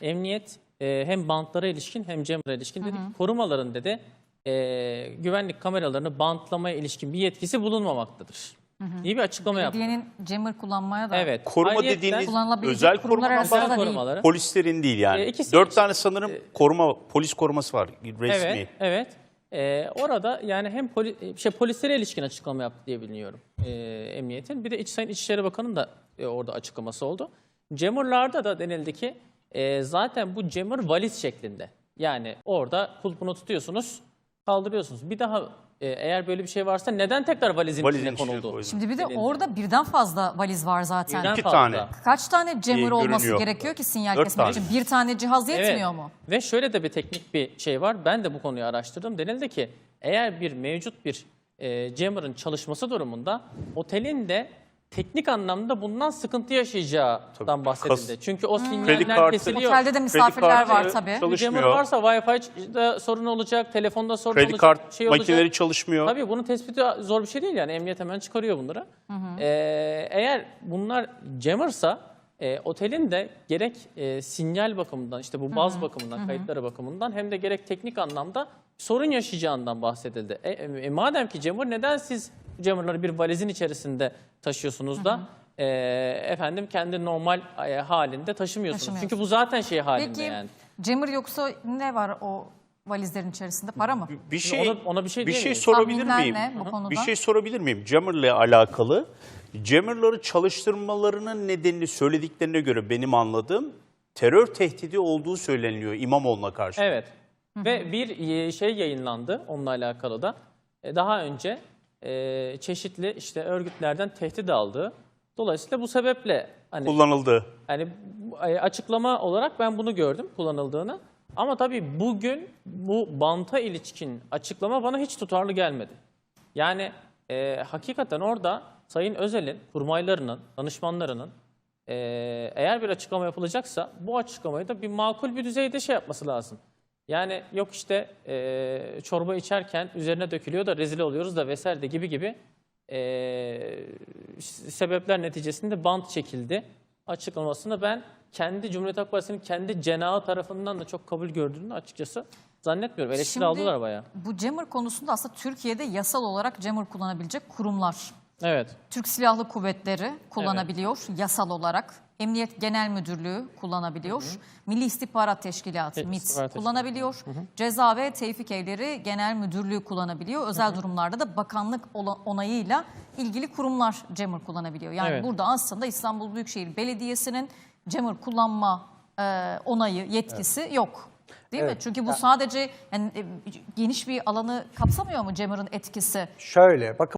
emniyet e, hem bantlara ilişkin hem jammer'a ilişkin dedi ki korumaların dedi e, güvenlik kameralarını bantlamaya ilişkin bir yetkisi bulunmamaktadır. İyi bir açıklama yaptı. Belediyenin jammer kullanmaya da Evet. Koruma Ayrıyetten- dediğiniz Kullanılabilecek özel kurumlar koruma arasında da değil. korumaları. Polislerin değil yani. E, ikisi- Dört tane sanırım koruma, polis koruması var resmi. Evet, evet. Ee, orada yani hem poli, şey, polislere ilişkin açıklama yaptı diye biliyorum ee, emniyetin. Bir de İç, Sayın İçişleri Bakanı'nın da e, orada açıklaması oldu. Cemurlarda da denildi ki e, zaten bu cemur valiz şeklinde. Yani orada kulpunu tutuyorsunuz, kaldırıyorsunuz. Bir daha e, eğer böyle bir şey varsa neden tekrar valizin, Valizin içine içine konuldu? Şimdi bir de Denildi. orada birden fazla valiz var zaten. Birden İki fazla. tane. Kaç tane jammer İyi olması gerekiyor ki sinyal Dört kesmek tane. için? Bir tane cihaz yetmiyor mu? Ve şöyle de bir teknik bir şey var. Ben de bu konuyu araştırdım. Denildi ki eğer bir mevcut bir e, jammer'ın çalışması durumunda otelin de teknik anlamda bundan sıkıntı yaşayacağından bahsedildi. Kas- Çünkü o Kredi sinyaller kartı- kesiliyor. Otelde de misafirler kartı var tabii. çalış- varsa Wi-Fi sorun olacak, telefonda sorun Kredi olacak, kart şey olacak. makineleri çalışmıyor. Tabii bunun tespiti zor bir şey değil yani emniyet hemen çıkarıyor bunları. Ee, eğer bunlar jammersa e, otelin de gerek e, sinyal bakımından işte bu baz bakımından kayıtları bakımından hem de gerek teknik anlamda sorun yaşayacağından bahsedildi. E, e, madem ki jammer neden siz jammerları bir valizin içerisinde taşıyorsunuz da e, efendim kendi normal e, halinde taşımıyorsunuz. Çünkü bu zaten şey halinde Peki yani. jammer yoksa ne var o valizlerin içerisinde? Para mı? Bir şey ona- ona bir şey bir şey diyemeyiz. sorabilir Tahminler miyim? ne bu konuda? Bir şey sorabilir miyim? Jammer'la alakalı. Jammer'ları çalıştırmalarının nedenini söylediklerine göre benim anladığım terör tehdidi olduğu söyleniliyor İmamoğlu'na karşı. Evet. Ve bir e, şey yayınlandı onunla alakalı da. E, Daha önce e, çeşitli işte örgütlerden tehdit aldığı. Dolayısıyla bu sebeple hani Kullanıldı. e, açıklama olarak ben bunu gördüm kullanıldığını. Ama tabii bugün bu banta ilişkin açıklama bana hiç tutarlı gelmedi. Yani e, hakikaten orada Sayın Özel'in kurmaylarının, danışmanlarının e, eğer bir açıklama yapılacaksa bu açıklamayı da bir makul bir düzeyde şey yapması lazım. Yani yok işte e, çorba içerken üzerine dökülüyor da rezil oluyoruz da vesaire de gibi gibi e, sebepler neticesinde bant çekildi açıklamasını ben kendi Cumhuriyet Halk Partisi'nin kendi cenahı tarafından da çok kabul gördüğünü açıkçası zannetmiyorum. Eleştiri Şimdi aldılar bayağı. Bu jammer konusunda aslında Türkiye'de yasal olarak jammer kullanabilecek kurumlar. Evet. Türk Silahlı Kuvvetleri kullanabiliyor yasal olarak. Emniyet Genel Müdürlüğü kullanabiliyor. Milli İstihbarat Teşkilatı Evet, MİT İstihbarat kullanabiliyor. Ceza ve Tevfik Evleri Genel Müdürlüğü kullanabiliyor. Özel durumlarda da bakanlık onayıyla ilgili kurumlar jammer kullanabiliyor. Yani Evet. burada aslında İstanbul Büyükşehir Belediyesi'nin jammer kullanma e, onayı, yetkisi yok. Değil mi? Evet. Çünkü bu sadece yani, e, geniş bir alanı kapsamıyor mu jammer'ın etkisi? Şöyle bakın